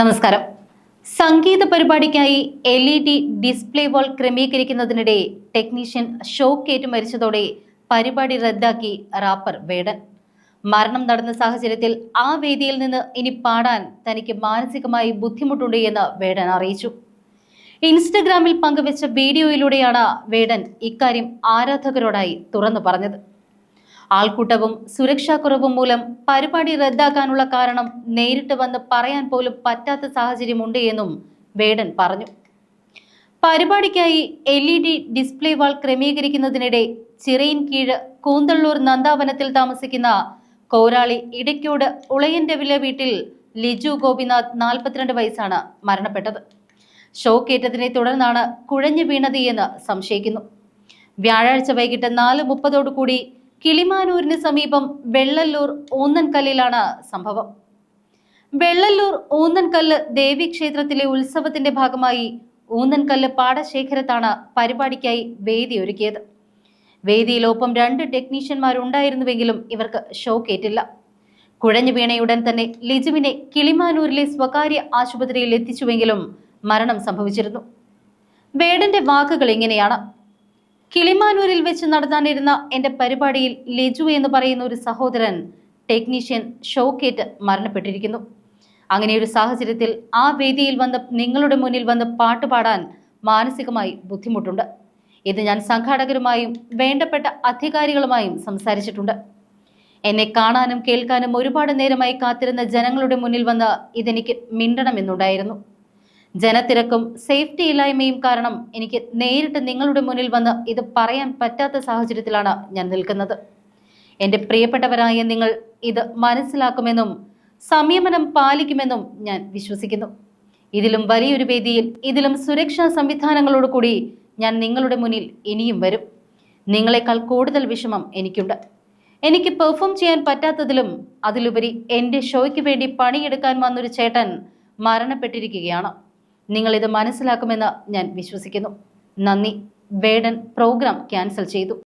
നമസ്കാരം. സംഗീത പരിപാടിക്കായി L E D display wall ക്രമീകരിക്കുന്നതിനിടെ technician ഷോക്കേറ്റ് മരിച്ചതോടെ പരിപാടി റദ്ദാക്കി റാപ്പർ വേടൻ. മരണം നടന്ന സാഹചര്യത്തിൽ ആ വേദിയിൽ നിന്ന് ഇനി പാടാൻ തനിക്ക് മാനസികമായി ബുദ്ധിമുട്ടുണ്ട് എന്ന് വേടൻ അറിയിച്ചു. ഇൻസ്റ്റഗ്രാമിൽ പങ്കുവച്ച വീഡിയോയിലൂടെയാണ് വേടൻ ഇക്കാര്യം ആരാധകരോടായി തുറന്നു പറഞ്ഞത്. ആൾക്കൂട്ടവും സുരക്ഷാക്കുറവും മൂലം പരിപാടി റദ്ദാക്കാനുള്ള കാരണം നേരിട്ട് വന്ന് പറയാൻ പോലും പറ്റാത്ത സാഹചര്യമുണ്ട് എന്നും വേടൻ പറഞ്ഞു. പരിപാടിക്കായി L E D display wall ക്രമീകരിക്കുന്നതിനിടെ ചിറയിൻ കീഴ് കൂന്തള്ളൂർ നന്ദാവനത്തിൽ താമസിക്കുന്ന കോരാളി ഇടയ്ക്കോട് ഉളയന്റെ വീട്ടിൽ ലിജു ഗോപിനാഥ് നാൽപ്പത്തിരണ്ട് വയസ്സാണ് മരണപ്പെട്ടത്. ഷോക്കേറ്റതിനെ തുടർന്നാണ് കുഴഞ്ഞു വീണത് എന്ന് സംശയിക്കുന്നു. വ്യാഴാഴ്ച വൈകിട്ട് നാല് മുപ്പതോടുകൂടി കിളിമാനൂരിന് സമീപം വെള്ളല്ലൂർ ഊന്നൻകല്ലിലാണ് സംഭവം. വെള്ളല്ലൂർ ഊന്നൻകല്ല് ദേവീക്ഷേത്രത്തിലെ ഉത്സവത്തിന്റെ ഭാഗമായി ഊന്നൻകല്ല് പാടശേഖരത്താണ് പരിപാടിക്കായി വേദി ഒരുക്കിയത്. വേദിയിലൊപ്പം രണ്ട് ടെക്നീഷ്യന്മാരുണ്ടായിരുന്നുവെങ്കിലും ഇവർക്ക് ഷോക്കേറ്റില്ല. കുഴഞ്ഞു വീണയുടൻ തന്നെ ലിജുവിനെ കിളിമാനൂരിലെ സ്വകാര്യ ആശുപത്രിയിൽ എത്തിച്ചുവെങ്കിലും മരണം സംഭവിച്ചിരുന്നു. വേടന്റെ വാക്കുകൾ ഇങ്ങനെയാണ്. കിളിമാനൂരിൽ വെച്ച് നടത്താനിരുന്ന എന്റെ പരിപാടിയിൽ ലിജു എന്ന് പറയുന്ന ഒരു സഹോദരൻ ടെക്നീഷ്യൻ ഷോക്കേറ്റ് മരണപ്പെട്ടിരിക്കുന്നു. അങ്ങനെ ഒരു സാഹചര്യത്തിൽ ആ വേദിയിൽ വന്ന് നിങ്ങളുടെ മുന്നിൽ വന്ന് പാട്ട് പാടാൻ മാനസികമായി ബുദ്ധിമുട്ടുണ്ട്. ഇത് ഞാൻ സംഘാടകരുമായും വേണ്ടപ്പെട്ട അധികാരികളുമായും സംസാരിച്ചിട്ടുണ്ട്. എന്നെ കാണാനും കേൾക്കാനും ഒരുപാട് നേരമായി കാത്തിരുന്ന ജനങ്ങളുടെ മുന്നിൽ വന്ന് ഇതെനിക്ക് മിണ്ടണമെന്നുണ്ടായിരുന്നു. ജനത്തിരക്കും സേഫ്റ്റി ഇല്ലായ്മയും കാരണം എനിക്ക് നേരിട്ട് നിങ്ങളുടെ മുന്നിൽ വന്ന് ഇത് പറയാൻ പറ്റാത്ത സാഹചര്യത്തിലാണ് ഞാൻ നിൽക്കുന്നത്. എന്റെ പ്രിയപ്പെട്ടവരായ നിങ്ങൾ ഇത് മനസ്സിലാക്കുമെന്നും സംയമനം പാലിക്കുമെന്നും ഞാൻ വിശ്വസിക്കുന്നു. ഇതിലും വലിയൊരു വേദിയിൽ ഇതിലും സുരക്ഷാ സംവിധാനങ്ങളോട് കൂടി ഞാൻ നിങ്ങളുടെ മുന്നിൽ ഇനിയും വരും. നിങ്ങളെക്കാൾ കൂടുതൽ വിഷമം എനിക്കുണ്ട്. എനിക്ക് പെർഫോം ചെയ്യാൻ പറ്റാത്തതിലും അതിലുപരി എന്റെ ഷോയ്ക്ക് വേണ്ടി പണിയെടുക്കാൻ വന്നൊരു ചേട്ടൻ മരണപ്പെട്ടിരിക്കുകയാണ്. നിങ്ങൾ ഇത് മനസ്സിലാക്കുമെന്ന് ഞാൻ വിശ്വസിക്കുന്നു. നന്ദി. വേടൻ പ്രോഗ്രാം ക്യാൻസൽ ചെയ്തു.